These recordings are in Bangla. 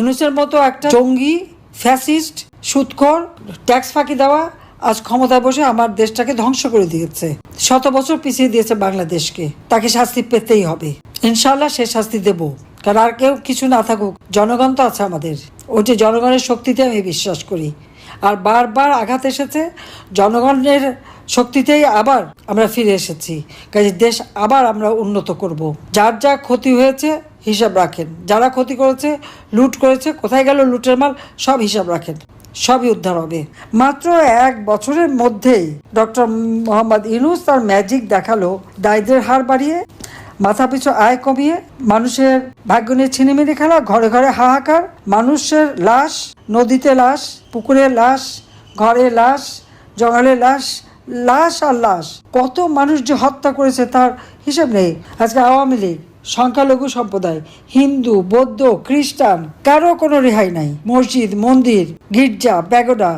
ইউনুসের মতো একটা জঙ্গি, ফ্যাসিস্ট, সুৎখর, ট্যাক্স ফাঁকি দেওয়া আজ ক্ষমতায় বসে আমার দেশটাকে ধ্বংস করে দিয়েছে। শত বছর পিছিয়ে দিয়েছে বাংলাদেশকে। তাকে শাস্তি পেতেই হবে। ইনশাল্লাহ সে শাস্তি দেব। কারণ আর কেউ কিছু না থাকুক, জনগণ তো আছে আমাদের। ওই যে জনগণের শক্তিতে আমি বিশ্বাস করি। আর বারবার আঘাত এসেছে, জনগণের শক্তিতেই আবার আমরা ফিরে এসেছি। কাজে দেশ আবার আমরা উন্নত করব। যার যা ক্ষতি হয়েছে হিসাব রাখেন। যারা ক্ষতি করেছে, লুট করেছে, কোথায় গেল লুটের মাল, সব হিসাব রাখেন। সবই উদ্ধার হবে। মাত্র এক বছরের মধ্যেই ডক্টর মোহাম্মদ ইউনুস তার ম্যাজিক দেখাল, দারিদ্রের হার বাড়িয়ে, মাথা পিছু আয় কমিয়ে, মানুষের ভাগ্য নিয়ে ছিনিমিনি খেলা, ঘরে ঘরে হাহাকার, মানুষের লাশ, নদীতে লাশ, পুকুরে লাশ ঘরে লাশ, জঙ্গলে লাশ লাশ আর লাশ। কত মানুষ যে হত্যা করেছে তার হিসেব নেই। আজকে আওয়ামী লীগ সংখ্যালঘু সম্প্রদায়, হিন্দু, বৌদ্ধ, খ্রিস্টান, কারও কোনো রেহাই নাই। মসজিদ, মন্দির, গির্জা ব্যাগোডা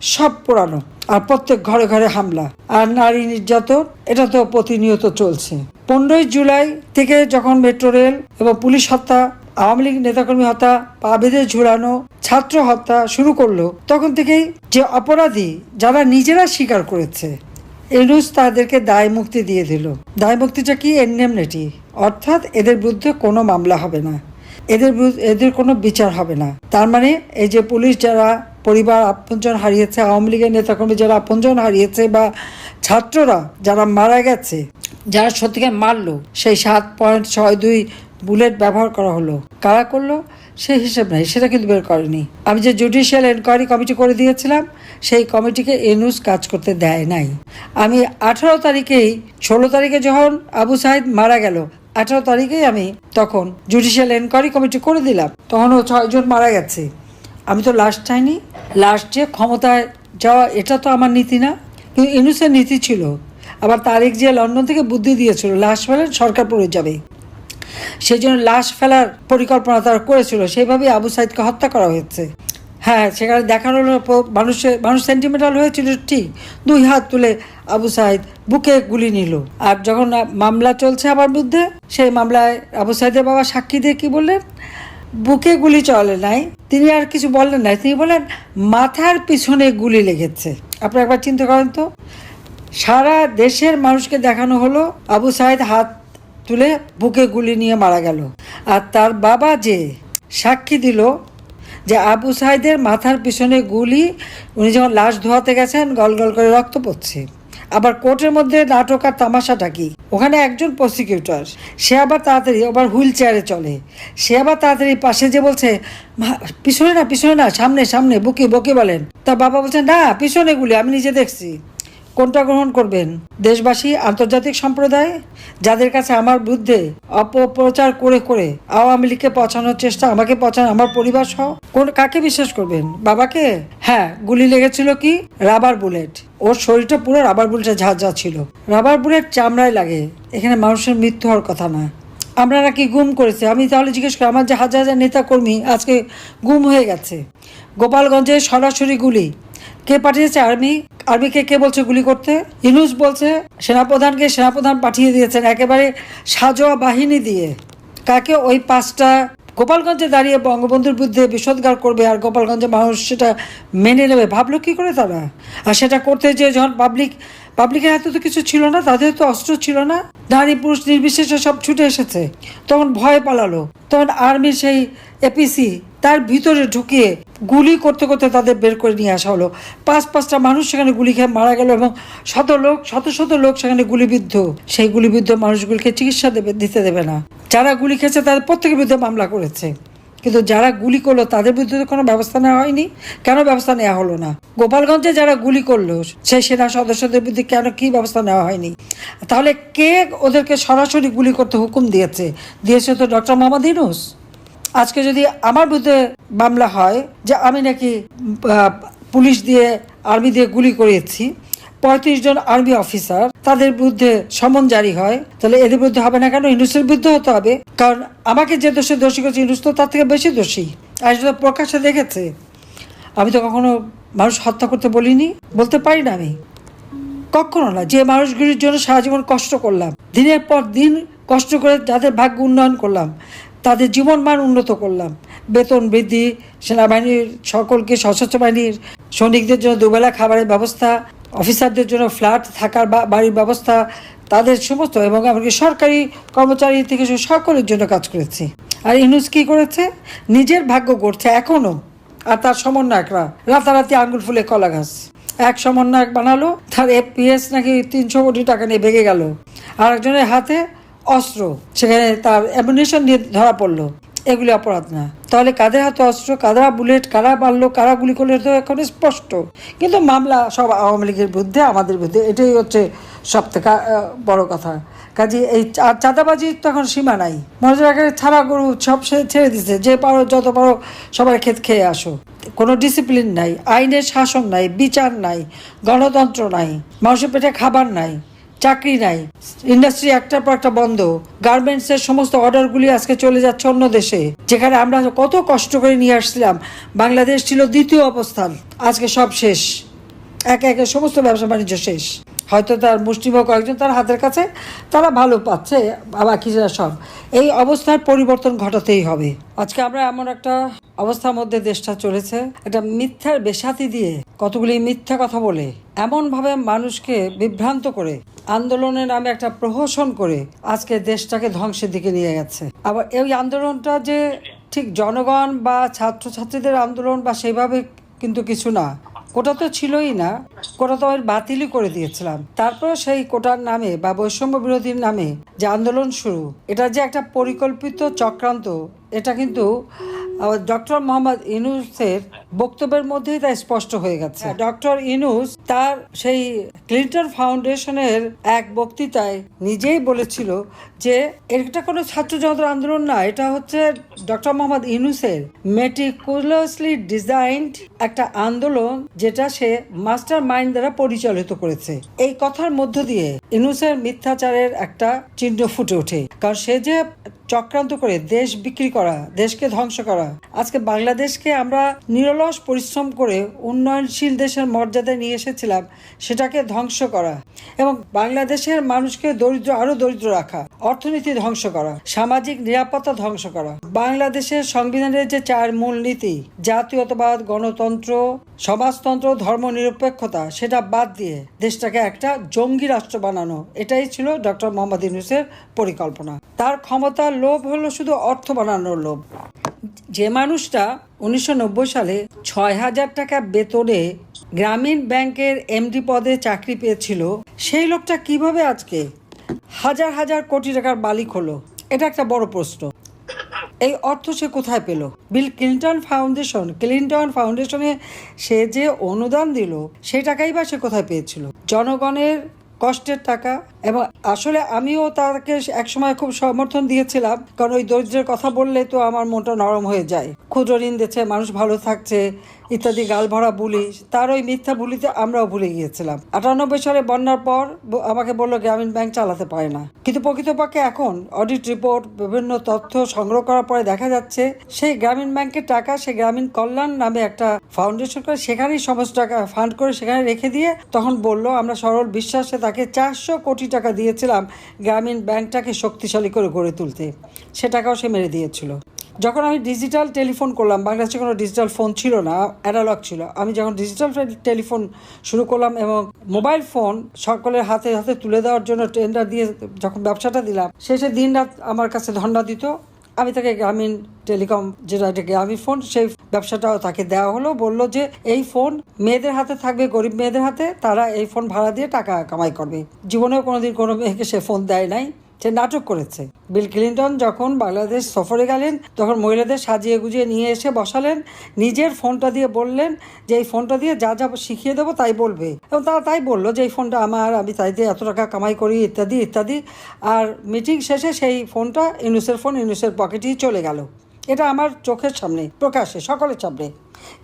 সব পোড়ানো আর প্রত্যেক ঘরে ঘরে হামলা আর নারী নির্যাতন, এটা তো প্রতিনিয়ত চলছে। পনেরোই জুলাই থেকে যখন মেট্রো রেল এবং পুলিশ হত্যা, আওয়ামী লীগ নেতাকর্মী হত্যা, পা বেঁধে ঝুলানো, ছাত্র হত্যা শুরু করল, তখন থেকেই যে অপরাধী যারা নিজেরা স্বীকার করেছে এনুস তাদেরকে দায় মুক্তি দিয়ে দিল। দায় মুক্তিটা কি? এনএমনেটি অর্থাৎ এদের বিরুদ্ধে কোনো মামলা হবে না। এদের এদের কোনো বিচার হবে না। তার মানে এই যে পুলিশ যারা পরিবার আপনজন হারিয়েছে, আওয়ামী লীগের নেতাকর্মী যারা আপনজন হারিয়েছে বা ছাত্ররা যারা মারা গেছে, যারা সত্যিকার মারলো, সেই সাত পয়েন্ট ছয় দুই বুলেট ব্যবহার করা হলো। কারা করল? সে হিসেব নাই। সেটা কিন্তু বের করেনি। আমি যে জুডিশিয়াল এনকোয়ারি কমিটি করে দিয়েছিলাম সেই কমিটিকে এনুস কাজ করতে দেয় নাই। আমি আঠারো তারিখেই, ষোলো তারিখে যখন আবু সাহেদ মারা গেল, আঠারো তারিখেই আমি তখন জুডিশিয়াল এনকোয়ারি কমিটি করে দিলাম। তখনও ছয়জন মারা গেছে। আমি তো লাস্ট চাইনি। লাস্ট যে ক্ষমতায় যাওয়া, এটা তো আমার নীতি না। কিন্তু ইনুসের নীতি ছিল। আবার তারিখ যে লন্ডন থেকে বুদ্ধি দিয়েছিল, লাশ ফেলেন, সরকার পড়ে যাবে। সেই জন্য লাশ ফেলার পরিকল্পনা তারা করেছিল। সেইভাবেই আবু সাইদকে হত্যা করা হয়েছে। হ্যাঁ সেখানে দেখানো হলো মানুষের, মানুষ সেন্টিমেন্টাল হয়েছিল, ঠিক। দুই হাত তুলে আবু সাইদ বুকে গুলি নিল। আর যখন মামলা চলছে আমার বিরুদ্ধে সেই মামলায় আবু সাইদের বাবা সাক্ষী দিয়ে কি বললেন? বুকে গুলি চলে নাই। তিনি আর কিছু বললেন না তিনি বলেন মাথার পিছনে গুলি লেগেছে। আপনি একবার চিন্তা করেন তো। সারা দেশের মানুষকে দেখানো হলো, আবু সাইদ হাত তুলে বুকে গুলি নিয়ে মারা গেল। আর তার বাবা যে সাক্ষী দিল যে আবু সাইদের মাথার পিছনে গুলি, উনি যখন লাশ ধোয়াতে গেছেন গল গল করে রক্ত পড়ছে। আবার কোর্টের মধ্যে নাটক আর তামাশাটা কি? ওখানে একজন প্রসিকিউটর সে আবার তাড়াতাড়ি আবার হুইল চেয়ারে চলে। সে আবার তাড়াতাড়ি পাশে যে বলছে পিছনে না পিছনে না, সামনে সামনে, বুকে, বকে বলেন। তার বাবা বলছে, না, পিছনে গুলি, আমি নিজে দেখছি। কোনটা গ্রহণ করবেন? দেশবাসী, আন্তর্জাতিক সম্প্রদায়, যাদের কাছে আমার বিরুদ্ধে অপপ্রচার করে করে আওয়ামী লীগকে পচানোর চেষ্টা, আমাকে পচানো, আমার পরিবার সহ, কোন কাকে বিশ্বাস করবেন? বাবাকে? হ্যাঁ গুলি লেগেছিল কি? Rubber bullet. ওর শরীরটা পুরো রাবার বুলেটে ঝাঁঝা ছিল। রাবার বুলেট চামড়ায় লাগে। এখানে মানুষের মৃত্যু হওয়ার কথা না। আমরা নাকি গুম করেছি। আমি তাহলে জিজ্ঞেস করি, আমার যে হাজার হাজার নেতা কর্মী আজকে গুম হয়ে গেছে। গোপালগঞ্জে সরাসরি গুলি। কে পাঠিয়েছে? আর্মি, আর্মিকে কে বলছে গুলি করতে? ইনুস বলছে, সেনাপ্রধানকে সেনাপ্রধান পাঠিয়ে দিয়েছেন একেবারে সাজোয়া বাহিনী দিয়ে। কাকে? ওই পাঁচটা। গোপালগঞ্জে দাঁড়িয়ে বঙ্গবন্ধুর বিরুদ্ধে বিষোদ্গার করবে আর গোপালগঞ্জে মানুষ সেটা মেনে নেবে। ভাবলো কি করে তারা? আর সেটা করতে যে যখন পাবলিক পাবলিকের হাতে তো কিছু ছিল না, তাদের তো অস্ত্র ছিল না। নারী পুরুষ নির্বিশেষে সব ছুটে এসেছে। তখন ভয় পালালো। তখন আর্মির সেই এপিসি তার ভিতরে ঢুকিয়ে গুলি করতে করতে তাদের বের করে নিয়ে আসা হলো। পাঁচ, পাঁচটা মানুষ সেখানে গুলি খেয়ে মারা গেল এবং শত লোক, শত শত লোক সেখানে গুলিবিদ্ধ। সেই গুলিবিদ্ধ মানুষগুলিকে চিকিৎসা দেবে, দিতে দেবে না। যারা গুলি খেয়েছে তাদের প্রত্যেকের বিরুদ্ধে মামলা করেছে। কিন্তু যারা গুলি করল তাদের বিরুদ্ধে কোনো ব্যবস্থা নেওয়া হয়নি? কেন ব্যবস্থা নেওয়া হলো না? গোপালগঞ্জে যারা গুলি করল, সেই সেনা সদস্যদের বিরুদ্ধে কেন কি ব্যবস্থা নেওয়া হয়নি? তাহলে কে ওদেরকে সরাসরি গুলি করতে হুকুম দিয়েছে? দিয়েছে তো ডক্টর মোহাম্মদ ইনুস আজকে যদি আমার বিরুদ্ধে মামলা হয় যে আমি নাকি পুলিশ দিয়ে, আর্মি দিয়ে গুলি করিয়েছি পঁয়ত্রিশ জন আর্মি অফিসার, তাদের বিরুদ্ধে সমন জারি হয়, তাহলে এদের বিরুদ্ধে হবে না কেন? ইনুসের বিরুদ্ধে হতে হবে। কারণ আমাকে যে দোষে দোষী করেছে, ইনুস তো তার থেকে বেশি দোষী। আর সেটা প্রকাশ্যে দেখেছে। আমি তো কখনো মানুষ হত্যা করতে বলিনি, বলতে পারি না আমি। কখনো না, যে মানুষগুলির জন্য সারা জীবন কষ্ট করলাম, দিনের পর দিন কষ্ট করে যাদের ভাগ্য উন্নয়ন করলাম তাদের জীবন মান উন্নত করলাম। বেতন বৃদ্ধি, সেনাবাহিনীর সকলকে সশস্ত্র বাহিনীর সৈনিকদের জন্য দুবেলা খাবারের ব্যবস্থা, অফিসারদের জন্য ফ্ল্যাট থাকার বা বাড়ির ব্যবস্থা, তাদের সমস্ত এবং এমনকি সরকারি কর্মচারী থেকে সকলের জন্য কাজ করেছে। আর ইনুস কি করেছে? নিজের ভাগ্য করছে এখনও আর তার সমন্বয়করা রাতারাতি আঙ্গুল ফুলে কলা গাছ। এক সমন্বয়ক বানালো, তার এফপিএস নাকি তিনশো কোটি টাকা নিয়ে ভেঙে গেল। আর একজনের হাতে অস্ত্র, সেখানে তার অ্যামিনেশন নিয়ে ধরা পড়ল। এগুলি অপরাধ না। তাহলে কাদের হাতে অস্ত্র? কারা বুলেট কারা মারলো, কারা গুলি করল তো এখন স্পষ্ট। কিন্তু মামলা সব আওয়ামী লীগের বিরুদ্ধে, আমাদের বিরুদ্ধে, এটাই হচ্ছে সব থেকে বড় কথা। কাজে এই চাঁদাবাজির তখন সীমা নাই। মনে রাখে ছাড়া গরু সব সে ছেড়ে দিছে। যে পারো, যত পারো সবাই ক্ষেত খেয়ে আসো। কোনো ডিসিপ্লিন নাই, আইনের শাসন নাই, বিচার নাই, গণতন্ত্র নাই, মানুষের পেটে খাবার নাই। চাকরি নাই। ইন্ডাস্ট্রি একটার পর একটা বন্ধ। গার্মেন্টসের সমস্ত অর্ডারগুলি আজকে চলে যাচ্ছে অন্য দেশে। যেখানে আমরা কত কষ্ট করে নিয়ে আসছিলাম। বাংলাদেশ ছিল দ্বিতীয় অবস্থান। আজকে সব শেষ। একে একে সমস্ত ব্যবসা বাণিজ্য শেষ। হয়তো তার মুষ্টিমেয় কয়েকজন তার হাতের কাছে, তারা ভালো পাচ্ছে বাকিরা সব। এই অবস্থার পরিবর্তন ঘটাতেই হবে। আজকে আমরা এমন একটা অবস্থার মধ্যে দেশটা চলেছে এটা মিথ্যার বেসাতি দিয়ে কতগুলি মিথ্যা কথা বলে, এমনভাবে মানুষকে বিভ্রান্ত করে, আন্দোলনের নামে একটা প্রহসন করে আজকে দেশটাকে ধ্বংসের দিকে নিয়ে গেছে। আবার এই আন্দোলনটা যে ঠিক জনগণ বা ছাত্রছাত্রীদের আন্দোলন বা সেভাবে কিন্তু কিছু না। কোটা তো ছিলই না, কোটা তো আমি বাতিলই করে দিয়েছিলাম। তারপর সেই কোটার নামে বা বৈষম্য বিরোধীর নামে যে আন্দোলন শুরু, এটা যে একটা পরিকল্পিত চক্রান্ত এটা কিন্তু ডক্টর মোহাম্মদ ইনুসের বক্তব্যের মধ্যেই তা স্পষ্ট হয়ে গেছে। ডক্টর ইনুস তার সেই ক্লিন্টন ফাউন্ডেশনের এক বক্তৃতায় নিজেই বলেছিল যে, এটা কোনো ছাত্র জনতার আন্দোলন না, এটা হচ্ছে ডক্টর মোহাম্মদ ইনুসের মেটিকুলাসলি ডিজাইনড একটা আন্দোলন যেটা সে মাস্টার মাইন্ড দ্বারা পরিচালিত করেছে। এই কথার মধ্য দিয়ে ইনুসের মিথ্যাচারের একটা চিহ্ন ফুটে ওঠে। কারণ সে যে চক্রান্ত করে দেশ বিক্রি করা, দেশকে ধ্বংস করা। আজকে বাংলাদেশকে আমরা নিরলস পরিশ্রম করে উন্নয়নশীল দেশের মর্যাদায় নিয়ে এসেছিলাম, সেটাকে ধ্বংস করা এবং বাংলাদেশের মানুষকে দরিদ্র আরও দরিদ্র রাখা। অর্থনীতি ধ্বংস করা, সামাজিক নিরাপত্তা ধ্বংস করা। বাংলাদেশের সংবিধানের যে চার মূল নীতি, জাতীয়তাবাদ, গণতন্ত্র, সমাজতন্ত্র ধর্ম নিরপেক্ষতা সেটা বাদ দিয়ে দেশটাকে একটা জঙ্গি রাষ্ট্র বানানো, এটাই ছিল ডক্টর মোহাম্মদ ইউনুসের পরিকল্পনা। তার ক্ষমতার লোভ হলো শুধু অর্থ বানানোর লোভ। যে মানুষটা উনিশশো নব্বই সালে ছয় হাজার টাকা বেতনে গ্রামীণ ব্যাংকের এমডি পদে চাকরি পেয়েছিল, সেই লোকটা কীভাবে আজকে হাজার হাজার কোটি টাকার মালিক হলো। এটা একটা বড় প্রশ্ন। এই অর্থ সে কোথায় পেল? Bill Clinton foundation. ক্লিন্টন ফাউন্ডেশনে সে যে অনুদান দিল, সেই টাকাই বা সে কোথায় পেয়েছিল? জনগণের কষ্টের টাকা এবং আসলে আমিও তাকে একসময় খুব সমর্থন দিয়েছিলাম, কারণ ওই দরিদ্রের কথা বললে তো আমার মনটা নরম হয়ে যায়। ক্ষুদ্র ঋণ দিচ্ছে, মানুষ ভালো থাকছে, ইত্যাদি গাল ভরা বুলি, তার ওই মিথ্যা বুলিতে আমরাও ভুলে গিয়েছিলাম। আটানব্বই সালে বন্যার পর আমাকে বলল, গ্রামীণ ব্যাংক চালাতে পারে না। কিন্তু প্রকৃতপক্ষে এখন অডিট রিপোর্ট বিভিন্ন তথ্য সংগ্রহ করার পরে দেখা যাচ্ছে, সেই গ্রামীণ ব্যাংকের টাকা সে গ্রামীণ কল্যাণ নামে একটা ফাউন্ডেশন করে সেখানেই সমস্ত টাকা ফান্ড করে সেখানে রেখে দিয়ে তখন বলল, আমরা সরল বিশ্বাসে তাকে চারশো কোটি টাকা দিয়েছিলাম গ্রামীণ ব্যাংকটাকে শক্তিশালী করে গড়ে তুলতে। সে টাকাও সে মেরে দিয়েছিল। যখন আমি ডিজিটাল টেলিফোন করলাম বাংলাদেশে কোনো ডিজিটাল ফোন ছিল না, অ্যানালগ ছিল। আমি যখন ডিজিটাল টেলিফোন শুরু করলাম এবং মোবাইল ফোন সকলের হাতে হাতে তুলে দেওয়ার জন্য টেন্ডার দিয়ে যখন ব্যবসাটা দিলাম শেষে দিন রাত আমার কাছে ধন্ডা দিত। আমি তাকে গ্রামীণ টেলিকম যেটা একটা গ্রামীণ ফোন সেই ব্যবসাটাও তাকে দেওয়া হলো। বলল যে, এই ফোন মেয়েদের হাতে থাকবে, গরিব মেয়েদের হাতে, তারা এই ফোন ভাড়া দিয়ে টাকা কামাই করবে। জীবনেও কোনোদিন কোনো মেয়েকে সে ফোন দেয় নাই। সে নাটক করেছে। বিল ক্লিন্টন যখন বাংলাদেশ সফরে গেলেন, তখন মহিলাদের সাজিয়ে গুজিয়ে নিয়ে এসে বসালেন, নিজের ফোনটা দিয়ে বললেন যে, এই ফোনটা দিয়ে যা যা শিখিয়ে দেবো তাই বলবে। এবং তারা তাই বলল যে, এই ফোনটা আমার, আমি তাই দিয়ে এত টাকা কামাই করি, ইত্যাদি ইত্যাদি। আর মিটিং শেষে সেই ফোনটা ইউনুসের ফোন ইউনুসের পকেটেই চলে গেল। এটা আমার চোখের সামনে প্রকাশে সকলের সামনে।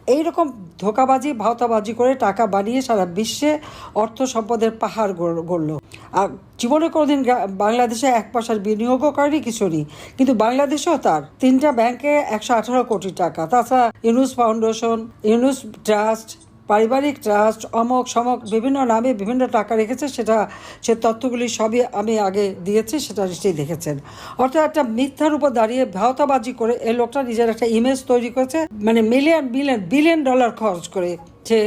এইরকম ধোকাবাজি, ভাওতাবাজি করে টাকা বানিয়ে সারা বিশ্বে অর্থ সম্পদের পাহাড় গড়- গড়ল। আর জীবনে কোনোদিন বাংলাদেশে এক পয়সার বিনিয়োগও করেনি কিছু নেই কিন্তু বাংলাদেশেও তার তিনটা ব্যাংকে একশো আঠারো কোটি টাকা। তাছাড়া ইউনুস ফাউন্ডেশন, ইউনুস ট্রাস্ট পারিবারিক ট্রাস্ট, অমক, সমক বিভিন্ন নামে বিভিন্ন টাকা রেখেছে, সেটা, সে তথ্যগুলি সবই আমি আগে দিয়েছি, সেটা নিশ্চয়ই দেখেছেন। অর্থাৎ একটা মিথ্যার উপর দাঁড়িয়ে ভাওতাবাজি করে এই লোকটা নিজের একটা ইমেজ তৈরি করেছে মানে মিলিয়ন বিলিয়ন বিলিয়ন ডলার খরচ করে সে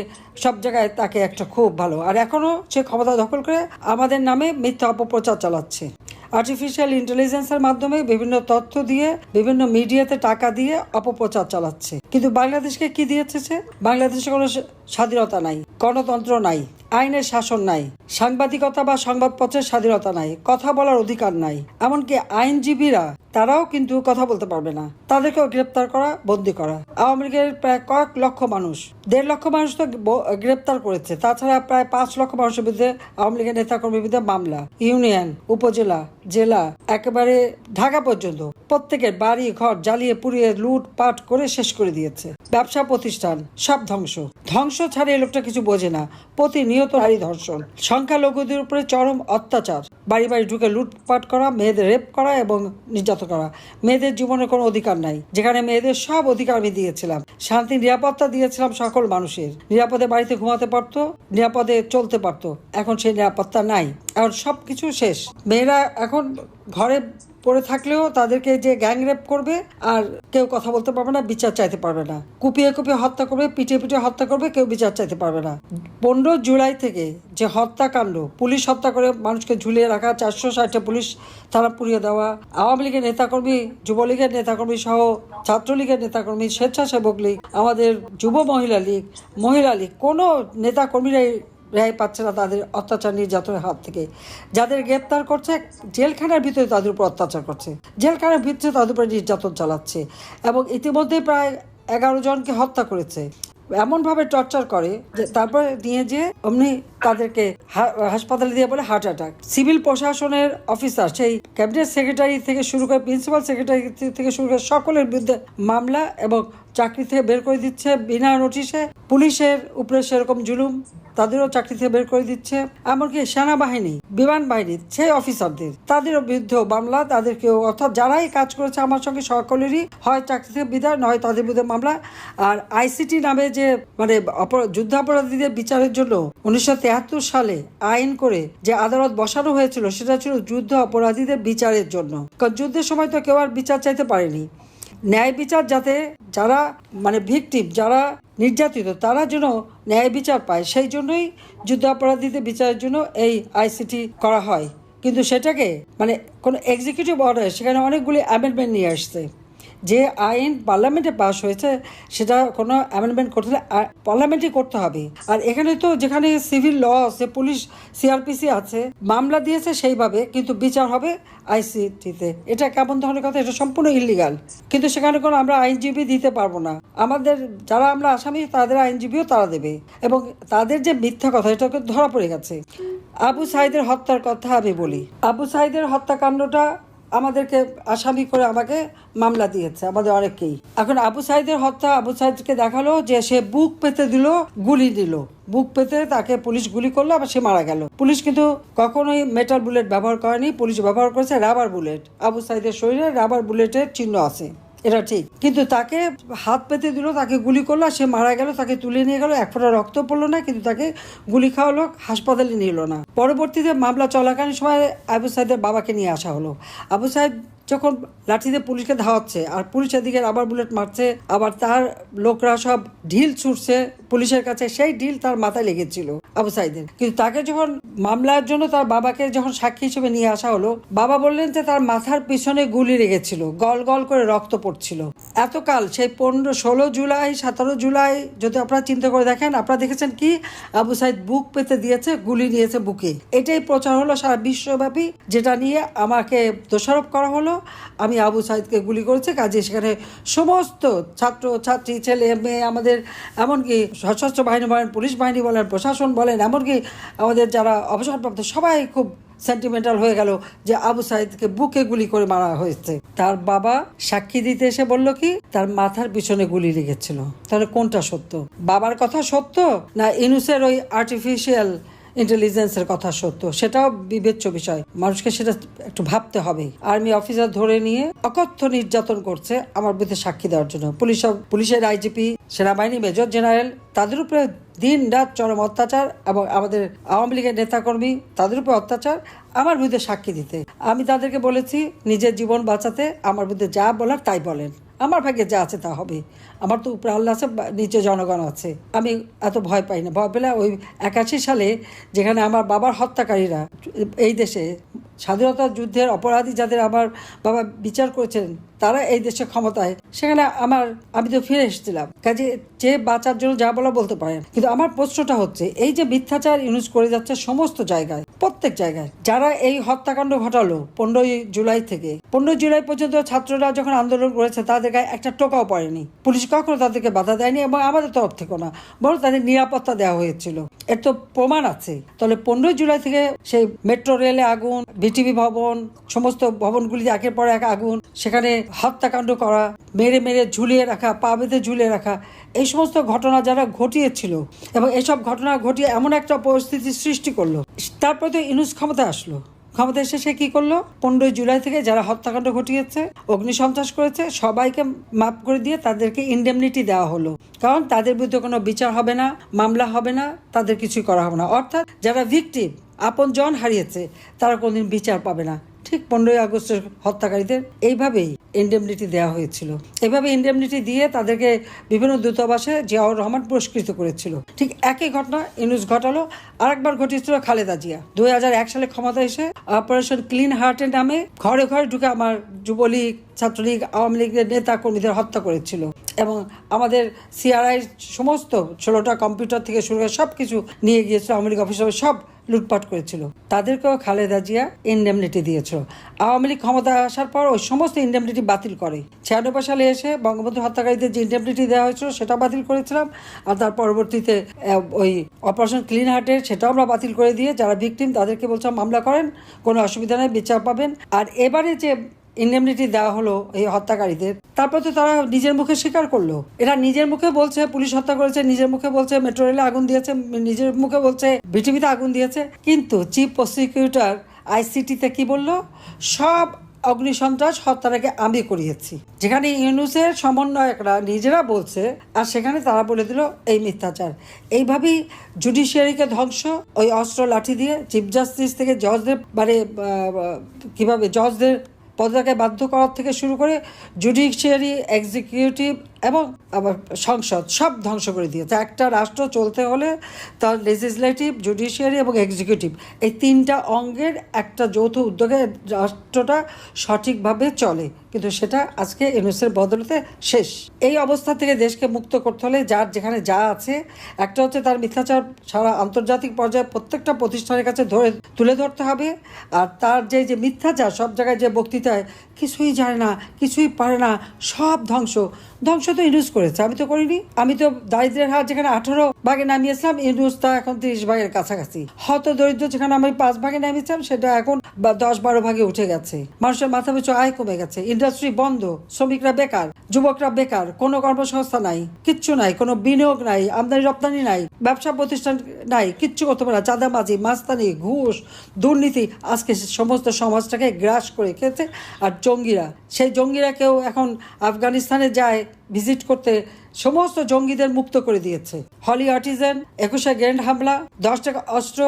সব জায়গায় তাকে একটা খুব ভালো। আর এখনও সে ক্ষমতা দখল করে আমাদের নামে মিথ্যা অপপ্রচার চালাচ্ছে। আর্টিফিশিয়াল ইন্টেলিজেন্সের মাধ্যমে বিভিন্ন তথ্য দিয়ে, বিভিন্ন মিডিয়াতে টাকা দিয়ে অপপ্রচার চালাচ্ছে। কিন্তু বাংলাদেশকে কি দিয়েছে বাংলাদেশে কোনো স্বাধীনতা নাই, গণতন্ত্র নাই। আইনের শাসন নাই, সাংবাদিকতা বা সংবাদপত্রের স্বাধীনতা নাই, কথা বলার অধিকার নাই। এমনকি আইনজীবীরা, তারাও কিন্তু কথা বলতে পারবে না। তাদেরকেও গ্রেপ্তার করা, বন্দি করা। আওয়ামী লীগের প্রায় কয়েক লক্ষ মানুষ, দেড় লক্ষ মানুষ তো গ্রেপ্তার করেছে। তাছাড়া প্রায় পাঁচ লক্ষ মানুষের বিরুদ্ধে আওয়ামী লীগের নেতাকর্মীর বিরুদ্ধে মামলা। ইউনিয়ন, উপজেলা, জেলা, একেবারে ঢাকা পর্যন্ত। প্রত্যেকের বাড়ি, ঘর জ্বালিয়ে পুড়িয়ে লুট পাট করে শেষ করে দিয়েছে। ব্যবসা প্রতিষ্ঠান সব ধ্বংস। ধ্বংস ছাড়া এই লোকটা কিছু বোঝে না। প্রতিনিয়ত নারী ধর্ষণ। সংখ্যালঘুদের উপরে চরম অত্যাচার। বাড়ি বাড়ি ঢুকে লুটপাট করা, মেয়েদের রেপ করা এবং নির্যাতন করা। মেয়েদের জীবনের কোনো অধিকার নাই। যেখানে মেয়েদের সব অধিকার আমি দিয়েছিলাম। শান্তি, নিরাপত্তা দিয়েছিলাম সকল মানুষের। নিরাপদে বাড়িতে ঘুমাতে পারতো, নিরাপদে চলতে পারতো। এখন সেই নিরাপত্তা নাই। এখন সব কিছু শেষ। মেয়েরা এখন ঘরে পড়ে থাকলেও তাদেরকে যে গ্যাং রেপ করবে আর কেউ কথা বলতে পারবে না, বিচার চাইতে পারবে না। কুপিয়ে কুপিয়ে হত্যা করবে, পিটিয়ে পিটিয়ে হত্যা করবে, কেউ বিচার চাইতে পারবে না। পনেরো জুলাই থেকে যে হত্যাকাণ্ড, পুলিশ হত্যা করে মানুষকে ঝুলিয়ে রাখা, চারশো ষাটটা পুলিশ তারা পুড়িয়ে দেওয়া, আওয়ামী লীগের নেতাকর্মী, যুবলীগের নেতাকর্মী সহ ছাত্রলীগের নেতাকর্মী, স্বেচ্ছাসেবক লীগ, আমাদের যুব মহিলা লীগ মহিলা লীগ, কোনো নেতাকর্মীরাই রেহাই পাচ্ছে না তাদের অত্যাচার নির্যাতনের হাত থেকে। যাদের গ্রেপ্তার করছে, জেলখানার ভিতরে তাদের উপর অত্যাচার করছে। জেলখানার ভিতরে তাদের উপরে নির্যাতন চালাচ্ছে এবং ইতিমধ্যে প্রায় এগারো জনকে হত্যা করেছে। এমনভাবে টর্চার করে যে তারপরে নিয়ে যে অমনি তাদেরকে হাসপাতালে দিয়ে বলে হার্ট অ্যাটাক। সিভিল প্রশাসনের অফিসার, সেই ক্যাবিনেট সেক্রেটারি থেকে শুরু করে প্রিন্সিপাল সেক্রেটারি থেকে শুরু করে সকলের বিরুদ্ধে মামলা এবং চাকরি থেকে বের করে দিচ্ছে। বিনা নোটিশে পুলিশের উপরে সেরকম জুলুম তাদেরও চাকরি থেকে বের করে দিচ্ছে, এমনকি সেনাবাহিনী, বিমান বাহিনী, সেই অফিসারদের। তাদেরও বিরুদ্ধেও মামলা, তাদেরকেও, অর্থাৎ যারাই কাজ করেছে আমার সঙ্গে সকলেরই, হয় চাকরি থেকে বিদায়, নয় তাদের বিরুদ্ধে মামলা। আর আইসিটি নামে যে মানে যুদ্ধাপরাধীদের বিচারের জন্য উনিশশো সালে আইন করে যে আদালত বসানো হয়েছিল, সেটা ছিল যুদ্ধ অপরাধীদের বিচারের জন্য। কারণ যুদ্ধের সময় তো কেউ আর বিচার চাইতে পারেনি। ন্যায় বিচার যাতে যারা মানে ভিকটিম, যারা নির্যাতিত, তারা যেন ন্যায় বিচার পায়, সেই জন্যই যুদ্ধাপরাধীদের বিচারের জন্য এই আইসিটি করা হয়। কিন্তু সেটাকে মানে কোনো এক্সিকিউটিভ অর্ডার সেখানে অনেকগুলি অ্যামেন্ডমেন্ট নিয়ে আসছে। যে আইন পার্লামেন্টে পাশ হয়েছে, সেটা কোনো অ্যামেন্ডমেন্ট করতে হলে পার্লামেন্টে করতে হবে। আর এখানে তো যেখানে সিভিল ল আছে পুলিশ সিআরপিসি আছে, মামলা দিয়েছে সেইভাবে, কিন্তু বিচার হবে আইসিটিতে এটা কেমন ধরনের কথা? এটা সম্পূর্ণ ইলিগাল কিন্তু সেখানে কোনো আমরা আইনজীবী দিতে পারব না। আমাদের, যারা আমরা আসামি, তাদের আইনজীবীও তারা দেবে। এবং তাদের যে মিথ্যা কথা, এটা ওকে ধরা পড়ে গেছে। আবু সাইদের হত্যার কথা আমি বলি। আবু সাইদের হত্যাকাণ্ডটা আমাদেরকে আসামি করে আমাকে মামলা দিয়েছে, আমাদের অনেককেই। এখন আবু সাইদের হত্যা, আবু সাইদকে দেখাল যে সে বুক পেতে দিল, গুলি দিল। বুক পেতে তাকে পুলিশ গুলি করল, আবার সে মারা গেল। পুলিশ কিন্তু কখনোই মেটাল বুলেট ব্যবহার করেনি। পুলিশ ব্যবহার করেছে রাবার বুলেট আবু সাইদের শরীরে রাবার বুলেটের চিহ্ন আছে। এটা ঠিক। কিন্তু তাকে হাত পেতে দিল, তাকে গুলি করল সে মারা গেল, তাকে তুলে নিয়ে গেল, এক ফোঁটা রক্ত পড়ল না, কিন্তু তাকে গুলি খাওয়া লোক হাসপাতালে নিল না। পরবর্তীতে মামলা চলাকালীন সময় আবু সাহেবের বাবাকে নিয়ে আসা হলো। আবু সাইদ যখন লাঠিতে পুলিশকে ধাওয়াচ্ছে আর পুলিশ এদিকে আবার বুলেট মারছে, আবার তার লোকরা সব ঢিল ছুটছে পুলিশের কাছে, সেই ঢিল তার মাথায় লেগেছিল আবু সাইদের। কিন্তু তাকে যখন মামলার জন্য তার বাবাকে যখন সাক্ষী হিসেবে নিয়ে আসা হলো, বাবা বললেন যে তার মাথার পিছনে গুলি লেগেছিল, গল গল করে রক্ত পড়ছিল। এতকাল সেই পনেরো, ষোলো জুলাই, সতেরো জুলাই, যদি আপনারা চিন্তা করে দেখেন, আপনারা দেখেছেন কি? আবু সাইদ বুক পেতে দিয়েছে, গুলি নিয়েছে বুকে। এটাই প্রচার হলো সারা বিশ্বব্যাপী, যেটা নিয়ে আমাকে দোষারোপ করা হলো। আমি আবু সাইদকে গুলি করেছি, কাজে সেখানে সমস্ত ছাত্র, ছাত্রী, ছেলে, মেয়ে আমাদের, এমনকি সশস্ত্র বাহিনী বলেন, পুলিশ বাহিনী বলেন, প্রশাসন বলেন, এমনকি আমাদের যারা অবসরপ্রাপ্ত সবাই খুব সেন্টিমেন্টাল হয়ে গেল যে আবু সাইদকে বুকে গুলি করে মারা হয়েছে। তার বাবা সাক্ষী দিতে এসে বলল কি, তার মাথার পিছনে গুলি লেগেছিল। তাহলে কোনটা সত্য? বাবার কথা সত্য না ইনুসের ওই আর্টিফিশিয়াল ইন্টেলিজেন্সের কথা সত্য, সেটাও বিবেচ্য বিষয়। মানুষকে সেটা একটু ভাবতে হবে। আর্মি অফিসার ধরে নিয়ে অকথ্য নির্যাতন করছে আমার বিরুদ্ধে সাক্ষী দেওয়ার জন্য। পুলিশ পুলিশের আইজিপি, সেনাবাহিনী, মেজর জেনারেল, তাদের উপরে দিন রাত চরম অত্যাচার এবং আমাদের আওয়ামী লীগের নেতাকর্মী তাদের উপর অত্যাচার আমার বিরুদ্ধে সাক্ষী দিতে। আমি তাদেরকে বলেছি, নিজের জীবন বাঁচাতে আমার বিরুদ্ধে যা বলার তাই বলেন। আমার ভাগ্যে যা আছে তা হবে। আমার তো উপরে আল্লাহ আছে নিচে জনগণ আছে। আমি এত ভয় পাই না। ভয় পেলে ওই একাশি সালে যেখানে আমার বাবার হত্যাকারীরা এই দেশে স্বাধীনতা যুদ্ধের অপরাধী যাদের আমার বাবা বিচার করেছেন, তারা এই দেশে ক্ষমতায়। সেখানে আমার, আমি তো ফিরে এসেছিলাম। কাজে যে বাঁচার জন্য যা বলা বলতে পারেন। কিন্তু আমার প্রশ্নটা হচ্ছে, এই যে মিথ্যাচার ইউজ করে যাচ্ছে সমস্ত জায়গায়, প্রত্যেক জায়গায়, যারা এই হত্যাকাণ্ড ঘটালো পনেরোই জুলাই থেকে, পনেরোই জুলাই পর্যন্ত ছাত্ররা যখন আন্দোলন করেছে, তাদের গায়ে একটা টোকাও পড়েনি। পুলিশ কখনো তাদেরকে বাধা দেয়নি এবং আমাদের তরফ থেকেও না, বরং তাদের নিরাপত্তা দেওয়া হয়েছিল। এর তো প্রমাণ আছে। তাহলে পনেরোই জুলাই থেকে সেই মেট্রো রেলে আগুন বিটিভি ভবন, সমস্ত ভবনগুলিতে একের পর এক আগুন, সেখানে হত্যাকাণ্ড করা, মেরে মেরে ঝুলিয়ে রাখা, পা বেঁধে ঝুলিয়ে রাখা, এই সমস্ত ঘটনা যারা ঘটিয়েছিল এবং এসব ঘটনা ঘটিয়ে এমন একটা পরিস্থিতি সৃষ্টি করল তারপরে তো ইনুস ক্ষমতা আসলো। ক্ষমতা এসে সে কি করল? পনেরোই জুলাই থেকে যারা হত্যাকাণ্ড ঘটিয়েছে, অগ্নিসন্ত্রাস করেছে, সবাইকে মাপ করে দিয়ে তাদেরকে ইন্ডেমনিটি দেওয়া হলো। কারণ তাদের বিরুদ্ধে কোনো বিচার হবে না, মামলা হবে না, তাদের কিছুই করা হবে না। অর্থাৎ যারা ভিকটিম আপন জন হারিয়েছে, তারা কোনোদিন বিচার পাবে না। ঠিক পনেরোই আগস্টের হত্যাকারীদের এইভাবেই ইন্ডেমনিটি দেওয়া হয়েছিল। এইভাবে ইন্ডেমনিটি দিয়ে তাদেরকে বিভিন্ন দূতাবাসে জিয়াউর রহমান পুরস্কৃত করেছিল। ঠিক একই ঘটনা ইনুস ঘটালো, আরেকবার ঘটিয়েছিল খালেদা জিয়া। দুই হাজার এক সালে ক্ষমতা এসে অপারেশন ক্লিন হার্টের নামে ঘরে ঘরে ঢুকে আমার যুবলীগ, ছাত্রলীগ, আওয়ামী লীগের নেতা কর্মীদের হত্যা করেছিল এবং আমাদের সিআরআই সমস্ত ষোলোটা কম্পিউটার থেকে শুরু করে সব কিছু নিয়ে গিয়েছিল, আওয়ামী লীগ অফিস সব লুটপাট করেছিল। তাদেরকেও খালেদা জিয়া ইন্ডেমনিটি দিয়েছিল। আওয়ামী লীগ ক্ষমতা আসার পর ওই সমস্ত ইন্ডেমনিটি বাতিল করে। ছিয়ানব্বই সালে এসে বঙ্গবন্ধু হত্যাকারীদের যে ইন্ডেমনিটি দেওয়া হয়েছিল সেটা বাতিল করেছিলাম। আর তার পরবর্তীতে ওই অপারেশন ক্লিন হার্টের সেটাও আমরা বাতিল করে দিয়ে যারা ভিকটিম তাদেরকে বলছিলাম, মামলা করেন, কোনো অসুবিধা নেই, বিচার পাবেন। আর এবারে যে ইন্ডেমনিটি দেওয়া হলো এই হত্যাকারীদের। তারপর তো তারা নিজের মুখে স্বীকার করল। এরা নিজের মুখে বলছে, পুলিশ হত্যা করেছে, নিজের মুখে বলছে মেট্রো রেলে আগুন দিয়েছে, নিজের মুখে বলছে বিটিভিতে আগুন দিয়েছে। কিন্তু চিফ প্রসিকিউটর আইসিটিতে কি বলল? সব অগ্নিসন্ত্রাস হত্যাটাকে আমি করিয়েছি। যেখানে ইউনুসের সমন্বয়করা নিজেরা বলছে, আর সেখানে তারা বলে দিল, এই মিথ্যাচার। এইভাবেই জুডিশিয়ারিকে ধ্বংস, ওই অস্ত্র লাঠি দিয়ে চিফ জাস্টিস থেকে জজদের মানে কীভাবে জজদের পদত্যাগে বাধ্য করার থেকে শুরু করে জুডিশিয়ারি এক্সিকিউটিভ এবং আবার সংসদ সব ধ্বংস করে দিয়েছে। একটা রাষ্ট্র চলতে হলে তার লেজিসলেটিভ জুডিশিয়ারি এবং এক্সিকিউটিভ এই তিনটা অঙ্গের একটা যৌথ উদ্যোগে রাষ্ট্রটা সঠিকভাবে চলে। কিন্তু সেটা আজকে ইউনুসের বদলতে শেষ। এই অবস্থা থেকে দেশকে মুক্ত করতে হলে যার যেখানে যা আছে, একটা হচ্ছে তার মিথ্যাচার সারা আন্তর্জাতিক পর্যায়ে প্রত্যেকটা প্রতিষ্ঠানের কাছে ধরে, তুলে ধরতে হবে। আর তার যে যে মিথ্যাচার, সব জায়গায় যে বক্তৃতায় কিছুই জানে না, কিছুই পারে না, সব ধ্বংস। ধ্বংস তো ইউনুস করেছে, আমি তো করিনি। আমি তো দারিদ্রের হার যেখানে আঠারো ভাগে নামিয়েছিলাম ইউনুস তা এখন তিরিশ ভাগের কাছাকাছি। হত দরিদ্র যেখানে আমি পাঁচ ভাগে নামিয়েছিলাম, সেটা এখন দশ বারো ভাগে উঠে গেছে। মানুষের মাথা পিছু আয় কমে গেছে। ইন্ডাস্ট্রি বন্ধ, শ্রমিকরা বেকার, যুবকরা বেকার, কোনো কর্মসংস্থা নাই, কিচ্ছু নাই, কোনো বিনিয়োগ নাই, আমদানি রপ্তানি নাই, ব্যবসা প্রতিষ্ঠান নাই, কিচ্ছু করতে পারে না। চাঁদাবাজি, মাস্তানি, ঘুষ, দুর্নীতি, আজকে সমস্ত সমাজটাকে গ্রাস করে খেয়েছে। আর জঙ্গিরা। সেই জঙ্গিরা কেউ এখন আফগানিস্তানে যায় ভিজিট করতে সমস্ত জঙ্গিদের মুক্ত করে দিয়েছে। হলি আর্টিজেন, একুশে গ্র্যান্ড হামলা, দশ টাকা অস্ত্র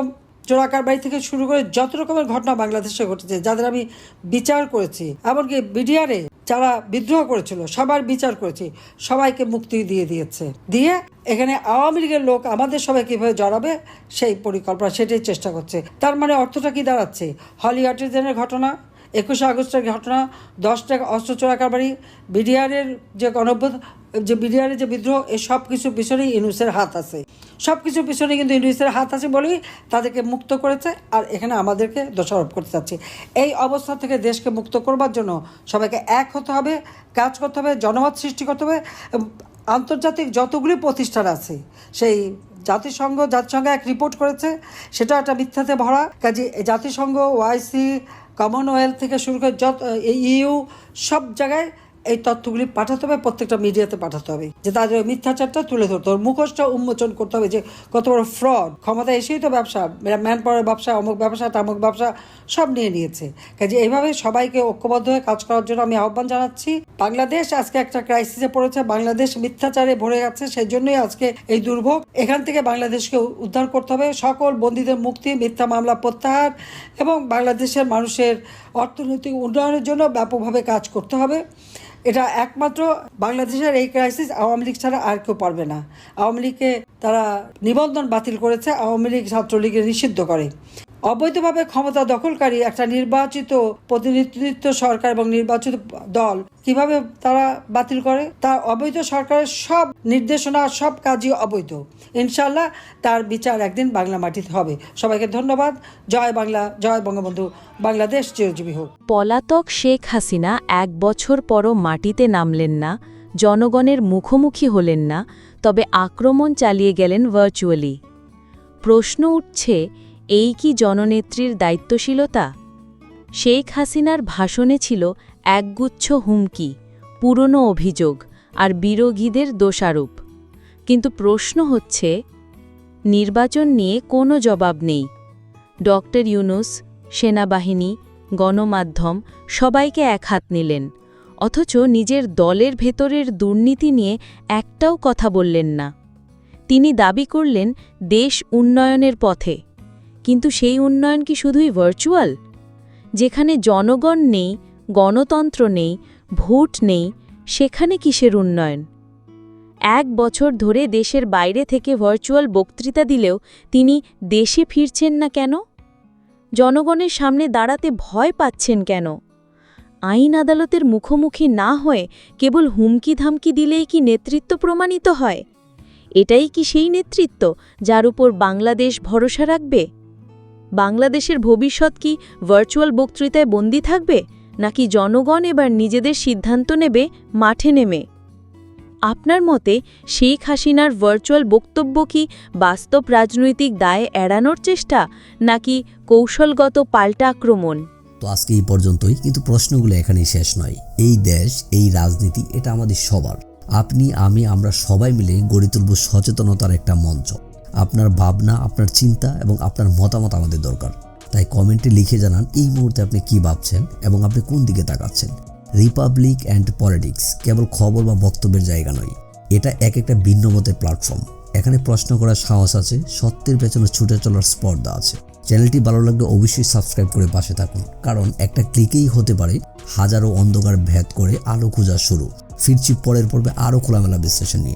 চোরাকার বাড়ি থেকে শুরু করে যত রকমের ঘটনা বাংলাদেশে ঘটেছে, যাদের আমি বিচার করেছি, এমনকি বিডিআরে যারা বিদ্রোহ করেছিল, সবার বিচার করেছি, সবাইকে মুক্তি দিয়ে দিয়েছে। দিয়ে এখানে আওয়ামী লীগের লোক আমাদের সবাই কীভাবে জড়াবে, সেই পরিকল্পনা, সেটাই চেষ্টা করছে। তার মানে অর্থটা কি দাঁড়াচ্ছে? হলি আর্টিজেনের ঘটনা একুশে আগস্টের ঘটনা দশটা অস্ত্র চোরাকার বাড়ি বিডিআরের যে গণভ্যুত যে বিডিআরের যে বিদ্রোহ, এ সব কিছুর পিছনেই ইউনুসের হাত আছে। সব কিছুর পিছনে কিন্তু ইউনুসের হাত আছে বলেই তাদেরকে মুক্ত করেছে আর এখানে আমাদেরকে দোষারোপ করতে চাচ্ছে এই অবস্থা থেকে দেশকে মুক্ত করবার জন্য সবাইকে এক হতে হবে, কাজ করতে হবে, জনমত সৃষ্টি করতে হবে আন্তর্জাতিক যতগুলি প্রতিষ্ঠান আছে, সেই জাতিসংঘ জাতিসংঘ এক রিপোর্ট করেছে। সেটা একটা মিথ্যাতে ভরা কাজে জাতিসংঘ, ওআইসি কমনওয়েলথ থেকে শুরু করে যত ইউ সব জায়গায় এই তথ্যগুলি পাঠাতে হবে, প্রত্যেকটা মিডিয়াতে পাঠাতে হবে। যে তাদের মিথ্যাচারটা তুলে ধরতে হবে, মুখোশটা উন্মোচন করতে হবে যে কত বড় ফ্রড ক্ষমতা এসেই তো ব্যবসা ম্যান পাওয়ার ব্যবসা, অমুক ব্যবসা, তামুক ব্যবসা সব নিয়ে নিয়েছে। কাজে এইভাবে সবাইকে ঐক্যবদ্ধ হয়ে কাজ করার জন্য আমি আহ্বান জানাচ্ছি, বাংলাদেশ আজকে একটা ক্রাইসিসে পড়েছে, বাংলাদেশ মিথ্যাচারে ভরে গেছে সেই জন্যই আজকে এই দুর্ভোগ। এখান থেকে বাংলাদেশকে উদ্ধার করতে হবে, সকল বন্দীদের মুক্তি, মিথ্যা মামলা প্রত্যাহার এবং বাংলাদেশের মানুষের অর্থনৈতিক উন্নয়নের জন্য ব্যাপকভাবে কাজ করতে হবে। এটা একমাত্র বাংলাদেশের এই ক্রাইসিস আওয়ামী লীগ ছাড়া আর কেউ পারবে না। আওয়ামী লীগকে তারা নিবন্ধন বাতিল করেছে, আওয়ামী লীগ ছাত্রলীগের নিষিদ্ধ করে। অবৈধভাবে ক্ষমতা দখলকারী একটা নির্বাচিত প্রতিনিধিত্ব সরকার এবং নির্বাচিত দল কীভাবে তারা বাতিল করে? তার অবৈধ সরকারের সব নির্দেশনা, সব কাজই অবৈধ। ইনশাল্লাহ তার বিচার একদিন বাংলা মাটিতে হবে। সবাইকে ধন্যবাদ। জয় বাংলা, জয় বঙ্গবন্ধু। বাংলাদেশ চিরজীবী হোক। পলাতক শেখ হাসিনা এক বছর পরও মাটিতে নামলেন না, জনগণের মুখোমুখি হলেন না, তবে আক্রমণ চালিয়ে গেলেন ভার্চুয়ালি প্রশ্ন উঠছে এই কি জননেত্রীর দায়িত্বশীলতা? শেখ হাসিনার ভাষণে ছিল একগুচ্ছ হুমকি, পুরনো অভিযোগ আর বিরোধীদের দোষারোপ। কিন্তু প্রশ্ন হচ্ছে, নির্বাচন নিয়ে কোনো জবাব নেই। ডক্টর ইউনুস, সেনাবাহিনী, গণমাধ্যম সবাইকে এক হাত নিলেন, অথচ নিজের দলের ভেতরের দুর্নীতি নিয়ে একটাও কথা বললেন না। তিনি দাবি করলেন, দেশ উন্নয়নের পথে। কিন্তু সেই উন্নয়ন কি শুধুই ভার্চুয়াল যেখানে জনগণ নেই, গণতন্ত্র নেই, ভোট নেই, সেখানে কিসের উন্নয়ন? এক বছর ধরে দেশের বাইরে থেকে ভার্চুয়াল বক্তৃতা দিলেও তিনি দেশে ফিরছেন না কেন? জনগণের সামনে দাঁড়াতে ভয় পাচ্ছেন কেন? আইন আদালতের মুখোমুখি না হয়ে কেবল হুমকি ধামকি দিলেই কি নেতৃত্ব প্রমাণিত হয়? এটাই কি সেই নেতৃত্ব যার উপর বাংলাদেশ ভরসা রাখবে? বাংলাদেশের ভবিষ্যৎ কি ভার্চুয়াল বক্তৃতায় বন্দী থাকবে, নাকি জনগণ এবার নিজেদের সিদ্ধান্ত নেবে, মাঠে নেমে? আপনার মতে শেখ হাসিনার ভার্চুয়াল বক্তব্য কি বাস্তব রাজনৈতিক দায় এড়ানোর চেষ্টা, নাকি কৌশলগত পাল্টা আক্রমণ? তো আজকে এই পর্যন্তই, কিন্তু প্রশ্নগুলো এখানেই শেষ নয়। এই দেশ, এই রাজনীতি, এটা আমাদের সবার। আপনি, আমি, আমরা সবাই মিলে গড়ে তুলব সচেতনতার একটা মঞ্চ। আপনার ভাবনা, আপনার চিন্তা এবং আপনার মতামত আমাদের দরকার। তাই কমেন্টে লিখে জানান এই মুহূর্তে আপনি কি ভাবছেন এবং আপনি কোন দিকে তাকাচ্ছেন। রিপাবলিক অ্যান্ড পলিটিক্স কেবল খবর বা বক্তব্যের জায়গা নয়। এটা এক একটা ভিন্ন মতের প্ল্যাটফর্ম এখানে প্রশ্ন করার সাহস আছে, সত্যের পেছনে ছুটে চলার স্পর্ধা আছে। চ্যানেলটি ভালো লাগলে অবশ্যই সাবস্ক্রাইব করে পাশে থাকুন। কারণ একটা ক্লিকেই হতে পারে হাজারো অন্ধকার ভেদ করে আলো খোঁজা শুরু। ফিরছি পরের পর্বে আরও খোলামেলা বিশ্লেষণ নিয়ে।